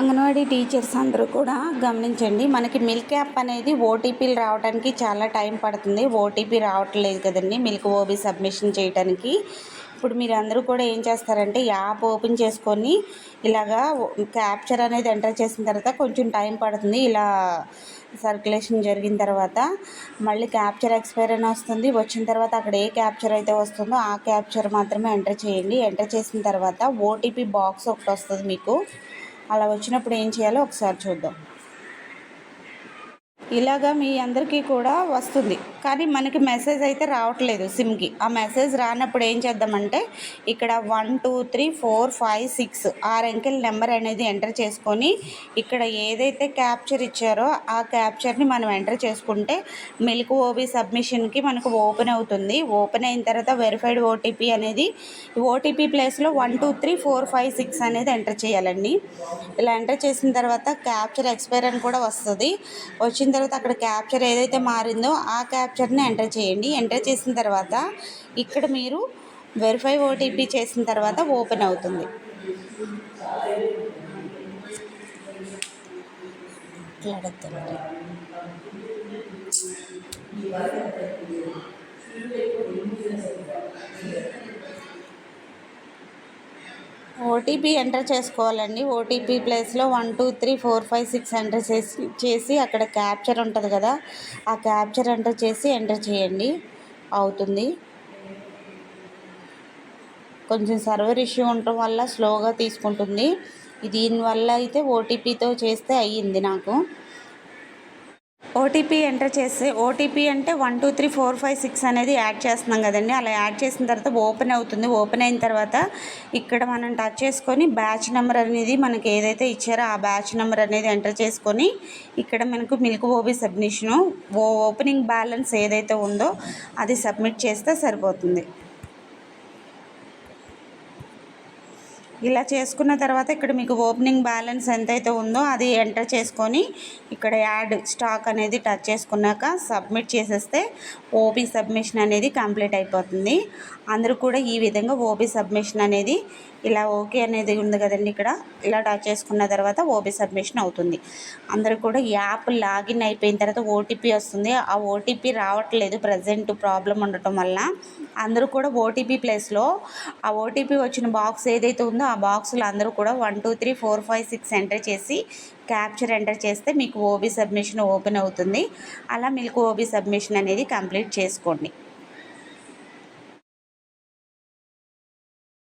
Anganwadi teachers అందరూ కూడా గమనించండి. మనకి మిల్క్ యాప్ అనేది ఓటీపీలు రావడానికి చాలా టైం పడుతుంది. ఓటీపీ రావట్లేదు కదండి మిల్క్ ఓబీ సబ్మిషన్ చేయడానికి ఇప్పుడు మీరు అందరూ కూడా ఏం చేస్తారంటే యాప్ ఓపెన్ చేసుకొని ఇలాగా క్యాప్చర్ అనేది ఎంటర్ చేసిన తర్వాత కొంచెం టైం పడుతుంది. ఇలా సర్క్యులేషన్ జరిగిన తర్వాత మళ్ళీ క్యాప్చర్ ఎక్స్పైర్ అని వస్తుంది. వచ్చిన తర్వాత అక్కడ ఏ క్యాప్చర్ అయితే వస్తుందో ఆ క్యాప్చర్ మాత్రమే ఎంటర్ చేయండి. ఎంటర్ చేసిన తర్వాత ఓటీపీ బాక్స్ ఒకటి వస్తుంది మీకు. అలా వచ్చినప్పుడు ఏం చేయాలో ఒకసారి చూద్దాం. ఇలాగా మీ అందరికీ కూడా వస్తుంది. కానీ మనకి మెసేజ్ అయితే రావట్లేదు సిమ్కి. ఆ మెసేజ్ రానప్పుడు ఏం చేద్దామంటే ఇక్కడ one two three four five six ఆరు అంకెల్ నెంబర్ అనేది ఎంటర్ చేసుకొని ఇక్కడ ఏదైతే క్యాప్చర్ ఇచ్చారో ఆ క్యాప్చర్ని మనం ఎంటర్ చేసుకుంటే మిల్క్ ఓబీ సబ్మిషన్కి మనకు ఓపెన్ అవుతుంది. ఓపెన్ అయిన తర్వాత వెరిఫైడ్ ఓటీపీ అనేది ఓటీపీ ప్లేస్లో one two three four five six అనేది ఎంటర్ చేయాలండి. ఇలా ఎంటర్ చేసిన తర్వాత క్యాప్చర్ ఎక్స్పైర్ అని కూడా వస్తుంది. వచ్చిన తర్వాత అక్కడ క్యాప్చర్ ఏదైతే మారిందో ఆ క్యాప్చర్ని ఎంటర్ చేయండి. ఎంటర్ చేసిన తర్వాత ఇక్కడ మీరు వెరిఫై ఓటీపీ చేసిన తర్వాత ఓపెన్ అవుతుంది. మాట్లాడద్దండి ఓటీపీ ఎంటర్ చేసుకోవాలండి. ఓటీపీ ప్లేస్లో one two three four five six enter చేసి చేసి అక్కడ క్యాప్చర్ ఉంటుంది కదా ఆ క్యాప్చర్ ఎంటర్ చేసి ఎంటర్ చేయండి. అవుతుంది. కొంచెం సర్వర్ ఇష్యూ ఉండటం వల్ల స్లోగా తీసుకుంటుంది. దీనివల్ల అయితే ఓటీపీతో చేస్తే అయ్యింది నాకు. ఓటీపీ ఎంటర్ చేసి ఓటీపీ అంటే one two three four five six అనేది యాడ్ చేస్తున్నాం కదండి. అలా యాడ్ చేసిన తర్వాత ఓపెన్ అవుతుంది. ఓపెన్ అయిన తర్వాత ఇక్కడ మనం టచ్ చేసుకొని బ్యాచ్ నెంబర్ అనేది మనకి ఏదైతే ఇచ్చారో ఆ బ్యాచ్ నెంబర్ అనేది ఎంటర్ చేసుకొని ఇక్కడ మనకు మిల్క్ ఓబీ సబ్మిషను ఓ ఓపెనింగ్ బ్యాలెన్స్ ఏదైతే ఉందో అది సబ్మిట్ చేస్తే సరిపోతుంది. ఇలా చేసుకున్న తర్వాత ఇక్కడ మీకు ఓపెనింగ్ బ్యాలెన్స్ ఎంతైతే ఉందో అది ఎంటర్ చేసుకొని ఇక్కడ యాడ్ స్టాక్ అనేది టచ్ చేసుకున్నాక సబ్మిట్ చేసేస్తే ఓబీ సబ్మిషన్ అనేది కంప్లీట్ అయిపోతుంది. అందరూ కూడా ఈ విధంగా ఓబీ సబ్మిషన్ అనేది ఇలా ఓకే అనేది ఉంది కదండి ఇక్కడ. ఇలా టచ్ చేసుకున్న తర్వాత ఓబీ సబ్మిషన్ అవుతుంది. అందరూ కూడా యాప్ లాగిన్ అయిపోయిన తర్వాత ఓటీపీ వస్తుంది. ఆ ఓటీపీ రావట్లేదు. ప్రజెంట్ ప్రాబ్లం ఉండటం వల్ల అందరూ కూడా ఓటీపీ ప్లేస్లో ఆ ఓటీపీ వచ్చిన బాక్స్ ఏదైతే ఉందో ఆ బాక్స్లో అందరూ కూడా one two three four five six enter చేసి క్యాప్చర్ ఎంటర్ చేస్తే మీకు ఓబీ సబ్మిషన్ ఓపెన్ అవుతుంది. అలా మీకు ఓబీ సబ్మిషన్ అనేది కంప్లీట్ చేసుకోండి.